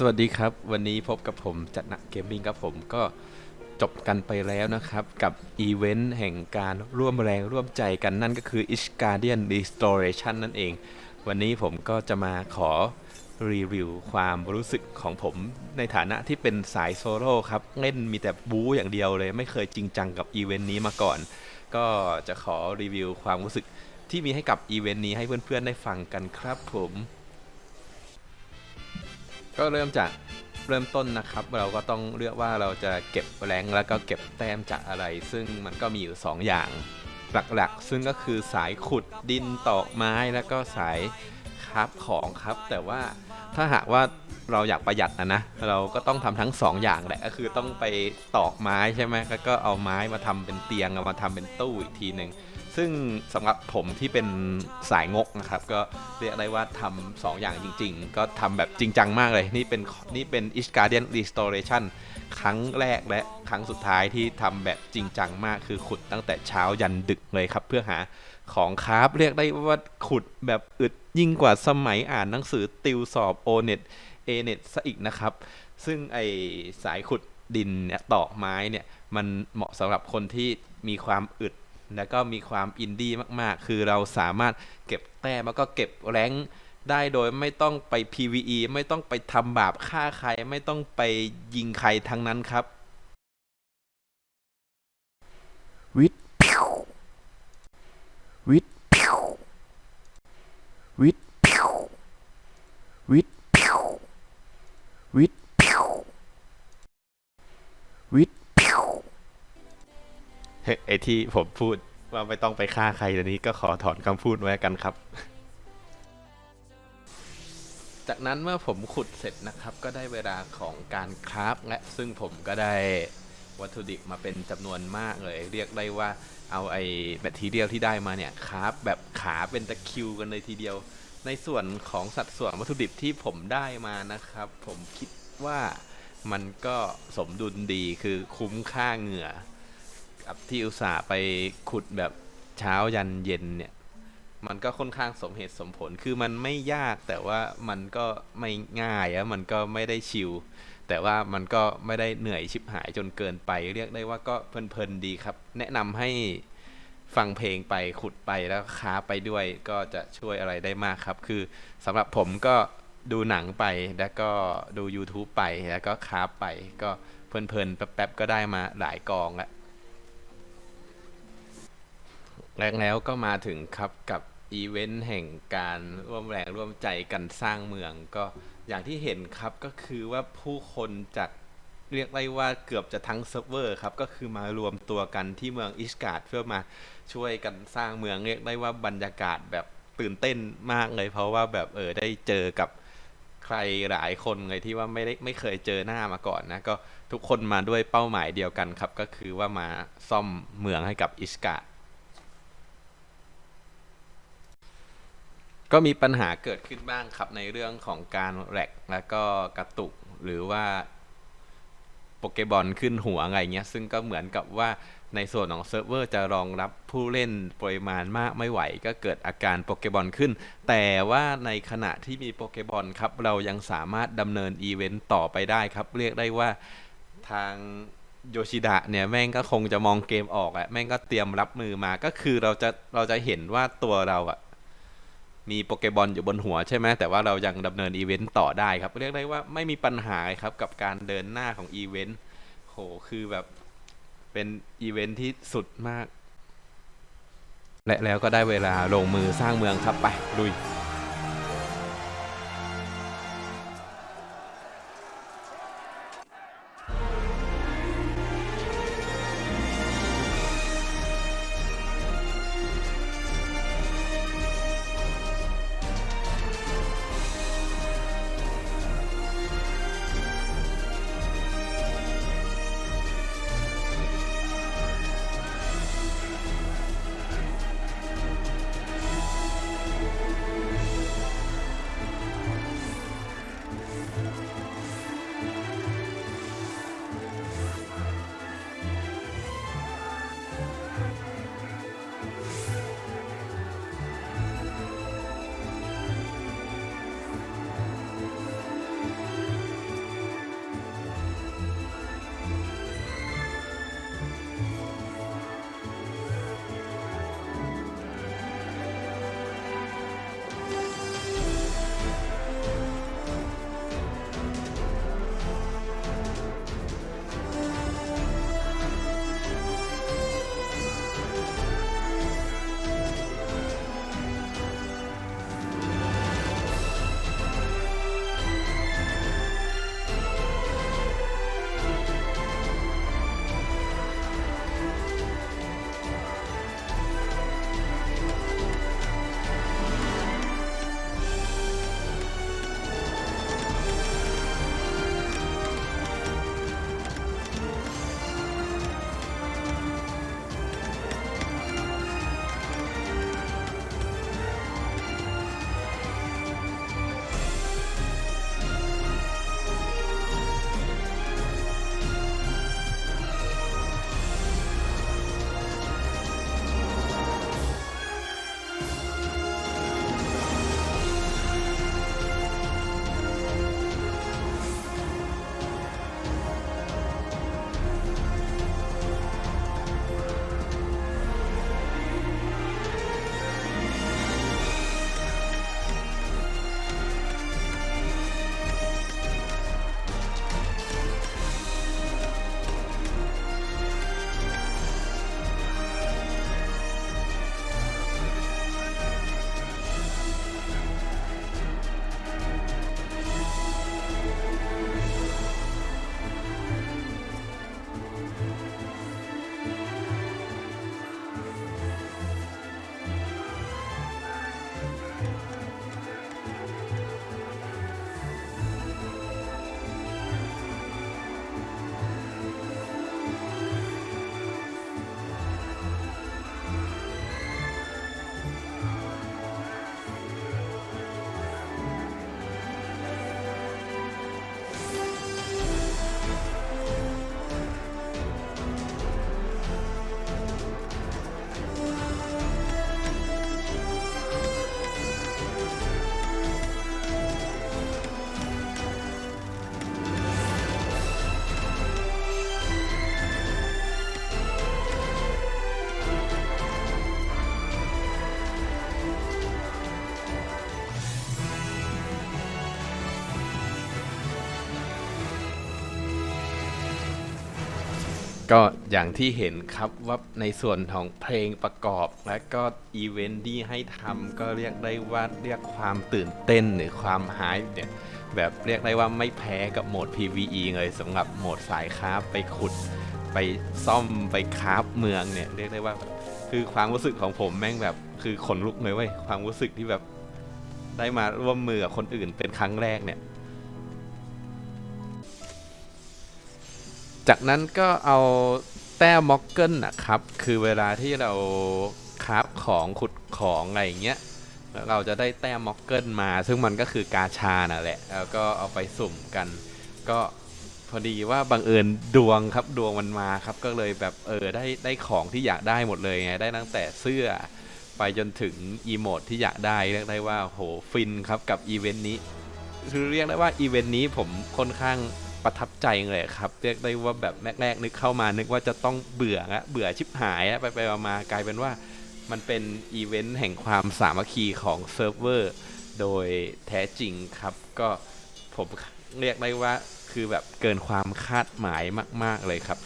สวัสดีครับ วันนี้พบกับผมจัดหนักเกมมิ่งครับผมก็จบกันไปแล้วนะครับ กับอีเวนต์แห่งการร่วมแรงร่วมใจกันนั่นก็คือ Ish Guardian Restoration นั่นเอง วันนี้ผมก็จะมาขอรีวิวความรู้สึกของผมในฐานะที่เป็นสายโซโล่ครับ เล่นมีแต่บู๊อย่างเดียวเลย ไม่เคยจริงจังกับอีเวนต์นี้มาก่อน ก็จะขอรีวิวความรู้สึกที่มีให้กับอีเวนต์นี้ให้เพื่อนๆได้ฟังกันครับผม ก็เริ่มจากเริ่มต้นนะครับ เราก็ต้องเลือกว่าเราจะเก็บแรงแล้วก็เก็บแต้มจากอะไร ซึ่งมันก็มีอยู่ 2 อย่างหลักๆ ซึ่งก็คือสายขุดดินตอกไม้แล้วก็สายคราฟของครับ แต่ว่าถ้าหากว่าเราอยากประหยัดนะนะ เราก็ต้องทำทั้ง 2 อย่างแหละก็คือต้องไปตอกไม้ใช่ไหมแล้วก็เอาไม้มาทำเป็นเตียงเอามาทำเป็นตู้อีกทีหนึ่ง ซึ่งสำหรับผมที่เป็นสายงกนะครับ ก็เรียกได้ว่าทำสองอย่างจริง ๆ ก็ทำแบบจริงจังมากเลย นี่เป็นนี่เป็น East Guardian Restoration ครั้งแรกและครั้งสุดท้ายที่ทำแบบจริงจังมากคือขุดตั้งแต่เช้ายันดึกเลยครับ เพื่อหาของคราฟเรียกได้ว่าขุดแบบอึดยิ่งกว่าสมัยอ่านหนังสือติวสอบ o n e t a n e t ซะอีกนะครับ ซึ่งไอสายขุดดินตอกไม้เนี่ย มันเหมาะสำหรับคนที่มีความอึด แล้วก็มีความอินดี้มากๆ คือเราสามารถเก็บแต้มแล้วก็เก็บแรงได้โดยไม่ต้องไป PVE ไม่ต้องไปทำบาปฆ่าใคร ไม่ต้องไปยิงใครทั้งนั้นครับ วิทพิววิทพิววิทพิววิทพิววิทพิววิท ไอที่ผมพูดว่าไม่ต้องไปฆ่าใครเดี๋ยวนี้ก็ขอถอนคำพูดไว้กันครับ จากนั้นเมื่อผมขุดเสร็จนะครับ ก็ได้เวลาของการคราฟและซึ่งผมก็ได้วัตถุดิบมาเป็นจำนวนมากเลย เรียกได้ว่าเอาไอ้แบตทีเรียลที่ได้มาเนี่ยคราฟแบบขาเป็นตะคิวกันเลยทีเดียว ในส่วนของสัดส่วนวัตถุดิบที่ผมได้มานะครับ ผมคิดว่ามันก็สมดุลดีคือคุ้มค่าเหงื่อ กับที่อุตส่าห์ไปขุดแบบเช้ายันเย็นเนี่ย มันก็ค่อนข้างสมเหตุสมผลคือมันไม่ยากแต่ว่ามันก็ไม่ง่ายอะมันก็ไม่ได้ชิลแต่ว่ามันก็ไม่ได้เหนื่อยชิบหายจนเกินไป เรียกได้ว่าก็เพลินๆดีครับ แนะนำให้ฟังเพลงไปขุดไปแล้วค้าไปด้วยก็จะช่วยอะไรได้มากครับ คือสำหรับผมก็ดูหนังไปแล้วก็ดู YouTube ไปแล้วก็ค้าไป ก็เพลินๆแป๊บๆก็ได้มาหลายกองแล้ว แล้วแล้วก็มาถึงครับกับอีเวนต์แห่งการร่วมแรงร่วมใจกันสร้างเมือง ก็อย่างที่เห็นครับก็คือว่าผู้คนจากเรียกได้ว่าเกือบจะทั้งเซิร์ฟเวอร์ครับก็คือมารวมตัวกันที่เมืองอิสการ์ดเพื่อมาช่วยกันสร้างเมืองเรียกได้ว่าบรรยากาศแบบตื่นเต้นมากเลย เพราะว่าแบบเออได้เจอกับใครหลายคนเลยที่ว่าไม่ได้ไม่เคยเจอหน้ามาก่อนนะก็ทุกคนมาด้วยเป้าหมายเดียวกันครับ ก็คือว่ามาซ่อมเมืองให้กับอิสการ์ด ก็มีปัญหาเกิดขึ้นบ้างครับในเรื่องของการแหลกแล้วก็กระตุกหรือว่าโปเกบอลขึ้นหัวอะไรเงี้ย ซึ่งก็เหมือนกับว่าในส่วนของเซิร์ฟเวอร์จะรองรับผู้เล่นปริมาณมากไม่ไหว ก็เกิดอาการโปเกบอลขึ้น แต่ว่าในขณะที่มีโปเกบอลครับ เรายังสามารถดำเนินอีเวนต์ต่อไปได้ครับ เรียกได้ว่าทางโยชิดะเนี่ยแม่งก็คงจะมองเกมออกอะแม่งก็เตรียมรับมือมาก็คือเราจะเราจะเห็นว่าตัวเราอะ มีโปเกบอลอยู่บนหัวใช่ไหมแต่ว่าเรายังดำเนินอีเวนต์ต่อได้ครับ เรียกได้ว่าไม่มีปัญหาครับกับการเดินหน้าของอีเวนต์โหคือแบบเป็นอีเวนต์ที่สุดมาก และแล้วก็ได้เวลาลงมือสร้างเมืองครับไปลุย ก็อย่างที่เห็นครับว่าในส่วนของเพลงประกอบ และก็อีเวนต์ที่ให้ทำก็เรียกได้ว่าเรียกความตื่นเต้นหรือความหายเนี่ยแบบเรียกได้ว่าไม่แพ้กับโหมด PVE เลยสำหรับโหมดสายคราฟไปขุด ไปซ่อมไปคราฟเมืองเนี่ยเรียกได้ว่าคือความรู้สึกของผมแม่งแบบคือขนลุกเลยเว้ยความรู้สึกที่แบบได้มาร่วมมือกับคนอื่นเป็นครั้งแรกเนี่ย จากนั้นก็เอาแต้มม็อกเกิลนะครับ คือเวลาที่เราคราฟของขุดของอะไรอย่างเงี้ยแล้วเราจะได้แต้มม็อกเกิลมา ซึ่งมันก็คือกาชาน่ะแหละ แล้วก็เอาไปสุ่มกัน ก็พอดีว่าบังเอิญดวงครับดวงมันมาครับ ก็เลยแบบเออได้ได้ของที่อยากได้หมดเลยไงได้ตั้งแต่เสื้อ ไปจนถึงอีโมดที่อยากได้เรียกได้ว่าโหฟินครับกับอีเวนต์นี้คือเรียกได้ว่าอีเวนต์นี้ผมค่อนข้าง ประทับใจเลยครับ เรียกได้ว่าแบบแรกๆนึกเข้ามานึกว่าจะต้องเบื่อละเบื่อชิบหายอะไปไปมากลายเป็นว่ามันเป็นอีเวนต์แห่งความสามัคคีของเซิร์ฟเวอร์โดยแท้จริงครับ ก็ผมเรียกได้ว่าคือแบบเกินความคาดหมายมาก ๆเลยครับ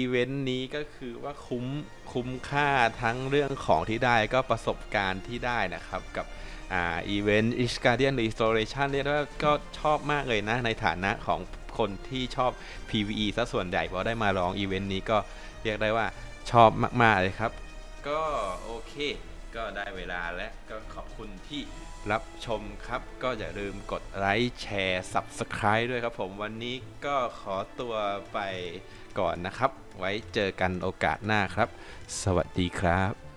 อีเวนต์นี้ก็คือว่าคุ้มคุ้มค่าทั้งเรื่องของที่ได้ก็ประสบการณ์ที่ได้นะครับกับอ่าอีเวนต์ East Guardian Restoration เรียกว่าก็ชอบมากเลยนะ ในฐานะของคนที่ชอบ PVE ซะส่วนใหญ่พอได้มาลองอีเวนต์นี้ก็เรียกได้ว่าชอบมาก ๆ เลยครับ ก็โอเค ก็ได้เวลาแล้วก็ขอบคุณที่ รับชมครับก็อย่าลืมกดไลค์แชร์ Subscribe ด้วยครับผมวันนี้ก็ขอตัวไปก่อนนะครับ ไว้เจอกันโอกาสหน้าครับ สวัสดีครับ